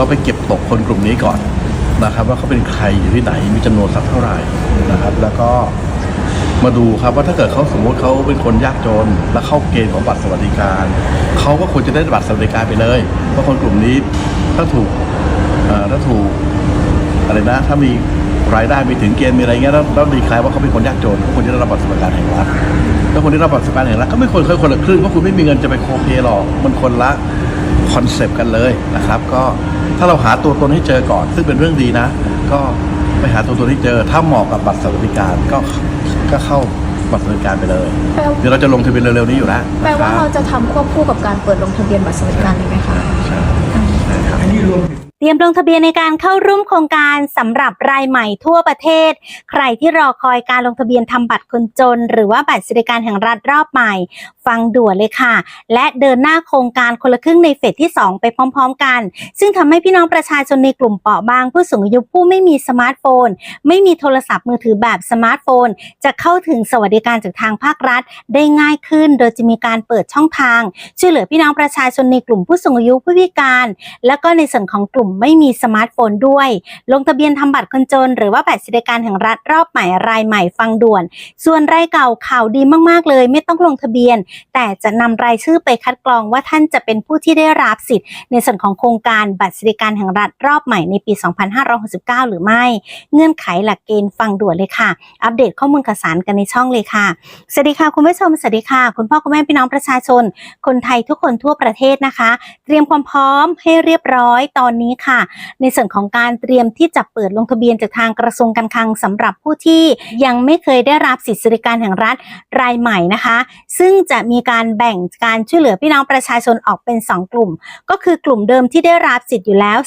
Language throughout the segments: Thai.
เราไปเก็บตกคนกลุ่มนี้ก่อนนะครับ ว่าเขาเป็นใครอยู่ที่ไหนมีจำนวนสักเท่าไหร่นะครับ แล้วก็มาดูครับว่าถ้าเกิดเขาสมมติเขาเป็นคนยากจน และเข้าเกณฑ์ของบัตรสวัสดิการเขาก็ควรจะได้บัตรสวัสดิการไปเลยเพราะคนกลุ่มนี้ถ้าถูกถ้าถูกอะไรนะถ้ามีรายได้มีถึงเกณฑ์มีอะไรเงี้ยแล้วแล้วดีคลายว่าเขาเป็นคนยากจนก็ควรจะได้รับบัตรสวัสดิการแห่งรัฐแล้วคนที่รับบัตรสวัสดิการแห่งรัฐก็ไม่ควรเคยคนละครึ่งเพราะคุณไม่มีเงินจะไปโคเพหรอกมันคนละคอนเซปต์กันเลยนะครับ ก็ ถ้าเราหาตัวตนให้เจอก่อน ซึ่งเป็นเรื่องดีนะ ก็ไปหาตัวตนให้เจอ ถ้าเหมาะกับบัตรสวัสดิการก็ก็เข้าบัตรสวัสดิการไปเลย แปลเดี๋ยวเราจะลงทะเบียนเร็วๆนี้อยู่แล้วแปลว่านะคเราบจะทำควบคู่กับการเปิดลงทะเบียนบัตรสวัสดิการเลยไหมคะใช่ใช่ครับ อันนี้รวมถึง เตรียมลงทะเบียนในการเข้าร่วมโครงการสำหรับรายใหม่ทั่วประเทศ ใครที่รอคอยการลงทะเบียนทำบัตรคนจน หรือว่าบัตรสวัสดิการแห่งรัฐรอบใหม่ ฟังด่วนเลยค่ะ และเดินหน้าโครงการคนละครึ่งในเฟสที่ 2 ไปพร้อม ๆ กัน ซึ่งทำให้พี่น้องประชาชนในกลุ่มเปราะบาง ผู้สูงอายุผู้ไม่มีสมาร์ทโฟน ไม่มีโทรศัพท์มือถือแบบสมาร์ทโฟน จะเข้าถึงสวัสดิการจากทางภาครัฐ ได้ง่ายขึ้น โดยจะมีการเปิดช่องทาง ช่วยเหลือพี่น้องประชาชนในกลุ่มผู้สูงอายุผู้พิการ แล้วก็ในส่วนของกลุ่มไม่มีสมาร์ทโฟนด้วย ลงทะเบียนทำบัตรคนจน หรือว่าบัตรสวัสดิการแห่งรัฐรอบใหม่รายใหม่ฟังด่วน ส่วนรายเก่าข่าวดีมากๆเลย ไม่ต้องลงทะเบียนแต่จะนำรายชื่อไปคัดกรองว่าท่านจะเป็นผู้ที่ได้รับสิทธิ์ ในส่วนของโครงการบัตรสวัสดิการแห่งรัฐรอบใหม่ในปี 2569 หรือไม่ เงื่อนไขหลักเกณฑ์ฟังด่วนเลยค่ะ อัปเดตข้อมูลข่าวสารกันในช่องเลยค่ะ สวัสดีค่ะคุณผู้ชม สวัสดีค่ะ คุณพ่อคุณแม่พี่น้องประชาชน คนไทยทุกคนทั่วประเทศนะคะ เตรียมความพร้อมให้เรียบร้อยตอนนี้ค่ะ ในส่วนของการเตรียมที่จะเปิดลงทะเบียนจากทางกระทรวงการคลังสำหรับผู้ที่ยังไม่เคยได้รับสิทธิสวัสดิการแห่งรัฐรายใหม่นะคะ ซึ่งจะมีการแบ่งการช่วยเหลือพี่น้องประชาชนออกเป็น 2 กลุ่ม ก็คือกลุ่มเดิมที่ได้รับสิทธิ์อยู่แล้ว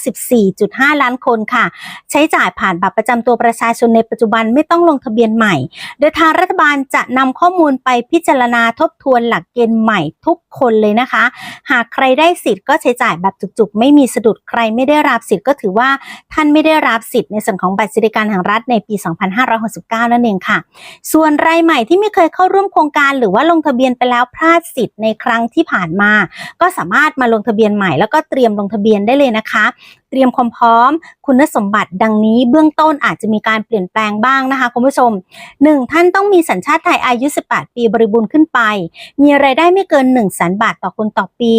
14.5 ล้านคนค่ะ ใช้จ่ายผ่านบัตรประจำตัวประชาชนในปัจจุบันไม่ต้องลงทะเบียนใหม่ โดยทางรัฐบาลจะนำข้อมูลไปพิจารณาทบทวนหลักเกณฑ์ใหม่ทุกคนเลยนะคะ หากใครได้สิทธิ์ก็ใช้จ่ายแบบจุกๆ ไม่มีสะดุดใครไม่ได้รับสิทธิ์ก็ถือว่าท่านไม่ได้รับสิทธิ์ในส่วนของบัตรสวัสดิการแห่งรัฐในปี 2569 นั่นเองค่ะ ส่วนรายใหม่ที่ไม่เคยเข้าร่วมโครงการหรือว่าลงทะเบียนไปแล้วแล้วพลาดสิทธิ์ในครั้งที่ผ่านมา ก็สามารถมาลงทะเบียนใหม่แล้วก็เตรียมลงทะเบียนได้เลยนะคะ เตรียมความพร้อม คุณสมบัติดังนี้เบื้องต้นอาจจะมีการเปลี่ยนแปลงบ้างนะคะคุณผู้ชม 1. ท่านต้องมีสัญชาติไทยอายุ 18 ปีบริบูรณ์ขึ้นไป มีรายได้ไม่เกิน1 0 0 0 0แบาทต่อคนต่อปี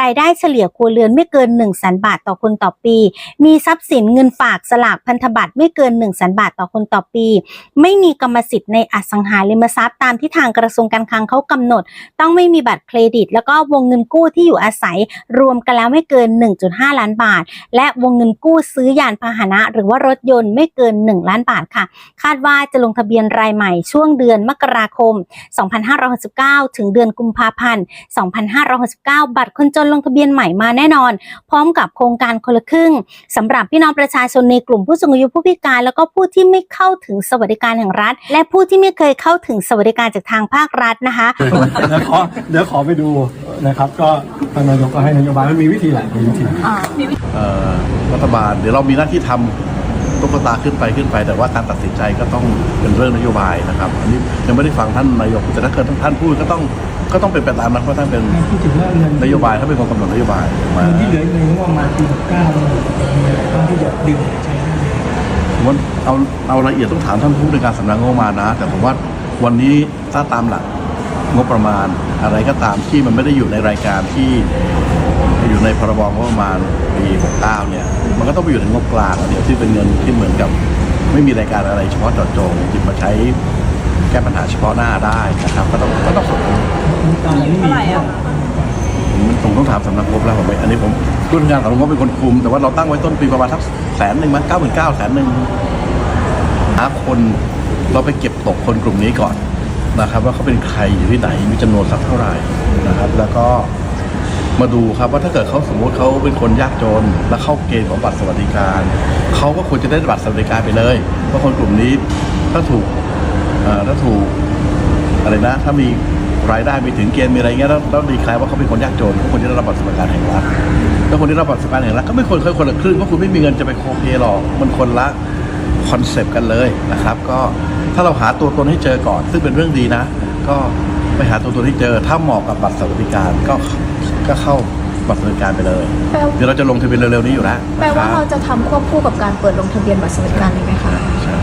รายได้เฉลี่ยครัวเรือนไม่เกิน1 0 0 0 0แบาทต่อคนต่อปี มีทรัพย์สินเงินฝากสลากพันธบัตรไม่เกิน1 0 0 0 0แบาทต่อคนต่อปี ไม่มีกรรมสิทธิ์ในอสังหาริมทรัพย์ตามที่ทางกระทรวงการคลังเขากำหนด ต้องไม่มีบัตรเครดิต แล้วก็วงเงินกู้ที่อยู่อาศัยรวมกันแล้วไม่เกิน 1.5 ล้านบาท และวงเงินกู้ซื้อยานพาหนะ หรือว่ารถยนต์ไม่เกิน 1 ล้านบาทค่ะ คาดว่าจะลงทะเบียนรายใหม่ช่วงเดือนมกราคม 2569 ถึงเดือนกุมภาพันธ์ 2569 บัตรคนจนลงทะเบียนใหม่มาแน่นอน พร้อมกับโครงการคนละครึ่งสำหรับพี่น้องประชาชนในกลุ่มผู้สูงอายุผู้พิการ แล้วก็ผู้ที่ไม่เข้าถึงสวัสดิการแห่งรัฐ และผู้ที่ไม่เคยเข้าถึงสวัสดิการจากทางภาครัฐนะคะเดี๋ยวขอเดี๋ยวขอไปดู นะครับ ก็ทางนายกก็ให้นโยบายมันมีวิธีหลายวิธีเอ่อรัฐบาลเดี๋ยวเรามีหน้าที่ทำตุ๊กตาขึ้นไปขึ้นไป แต่ว่าการตัดสินใจก็ต้องเป็นเรื่องนโยบายนะครับ อันนี้ยังไม่ได้ฟังท่านนายกแต่ถ้าเกิดท่านพูดก็ต้องก็ต้องเป็นไปตามนั้นเพราะท่านเป็นพูดถึงเรื่องเงินนโยบายเขาเป็นคนกำหนดนโยบายมาเงินที่เหลือในงบประมาณปี69เนี่ยมีอะไรบ้างที่จะดึงใช้ได้ผมว่าเอาเอาละเอียดต้องถามท่านผู้ในวยการสำนักงบประมาณนะ แต่ผมว่าวันนี้ถ้าตามหลัก งบประมาณ อะไรก็ตามที่มันไม่ได้อยู่ในรายการที่อยู่ในพรบงบประมาณปี69เนี่ย มันก็ต้องไปอยู่ในงบกลางนเดียวที่เป็นเงินที่เหมือนกับ ไม่มีรายการอะไรเฉพาะเจาะจงหยิบมาใช้แก้ปัญหาเฉพาะหน้าได้นะครับ ก็ต้องก็ต้องสนตอนนี้มีผมผมต้องถามสำนักงบแล้วผมไม่อันนี้ผมผู้งานสำนักงบเป็นคนคุม แต่ว่าเราตั้งไว้ต้นปีประมาณสักแสนหนึ่งมั้งเก้าหมื่นเก้าแสนหนึ่งหาคนเราไปเก็บตกคนกลุ่มนี้ก่อน นะครับ ว่าเขาเป็นใครอยู่ที่ไหนมีจำนวนสักเท่าไหร่นะครับ แล้วก็มาดูครับว่าถ้าเกิดเขาสมมติเขาเป็นคนยากจน และเข้าเกณฑ์ของบัตรสวัสดิการเขาก็ควรจะได้บัตรสวัสดิการไปเลยเพราะคนกลุ่มนี้ถ้าถูกถ้าถูกอะไรนะ ถ้ามีรายได้มีถึงเกณฑ์มีอะไรเงี้ยแล้วแล้วดีคลายว่าเขาเป็นคนยากจนควรจะได้รับบัตรสวัสดิการแห่งรัฐแล้วคนที่รับบัตรสวัสดิการแห่งรัฐก็ไม่ควรเคยคนละครึ่งเพราะคุณไม่มีเงินจะไปโคเพหรอกมันคนละคอนเซปต์กันเลยนะครับ ก็ ถ้าเราหาตัวตนให้เจอก่อน ซึ่งเป็นเรื่องดีนะ ก็ไปหาตัวตนให้เจอ ถ้าเหมาะกับบัตรสวัสดิการก็ก็เข้าบัตรสวัสดิการไปเลย แปลเดี๋ยวเราจะลงทะเบียนเร็วๆนี้อยู่แล้วแปลว่านะคเรารับจะทำควบคู่กับการเปิดลงทะเบียนบัตรสวัสดิการเลยไหมคะ ใช่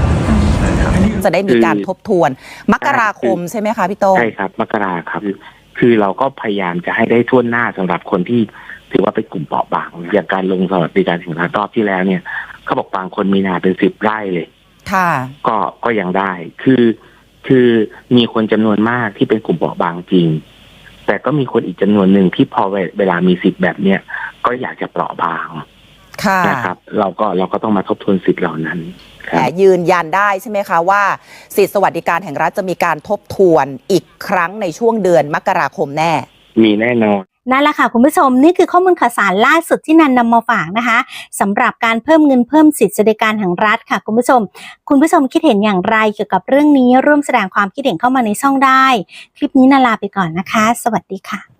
ใช่ครับ จะได้มีการทบทวน มกราคมใช่ไหมคะพี่โต้ง ใช่ครับมกราครับ คือเราก็พยายามจะให้ได้ทั่วหน้าสำหรับคนที่ถือว่าเป็นกลุ่มเปราะบางนะอย่างการลงสวัสดิการแห่งรัฐรอบที่แล้วเนี่ยเขาบอกบางคนมีนาเป็นสิบไร่เลย ค่ะ ก็ก็ยังได้ คือคือมีคนจำนวนมากที่เป็นกลุ่มเปราะบางจริง แต่ก็มีคนอีกจำนวนหนึ่งที่พอเวลามีสิทธิ์แบบเนี้ยก็อยากจะเปราะบางค่ะนะครับ เราก็เราก็ต้องมาทบทวนสิทธิ์เหล่านั้นคแต่รับยืนยันได้ใช่ไหมคะว่าสิทธิสวัสดิการแห่งรัฐจะมีการทบทวนอีกครั้งในช่วงเดือนมกราคมแน่ มีแน่นอน นั่นแหละค่ะคุณผู้ชมนี่คือข้อมูลข่าวสารล่าสุดที่นันนำมาฝากนะคะสำหรับการเพิ่มเงินเพิ่มสิทธิสวัสดิการแห่งรัฐค่ะคุณผู้ชม คุณผู้ชมคิดเห็นอย่างไรเกี่ยวกับเรื่องนี้ร่วมแสดงความคิดเห็นเข้ามาในช่องได้ คลิปนี้นาลาไปก่อนนะคะ สวัสดีค่ะ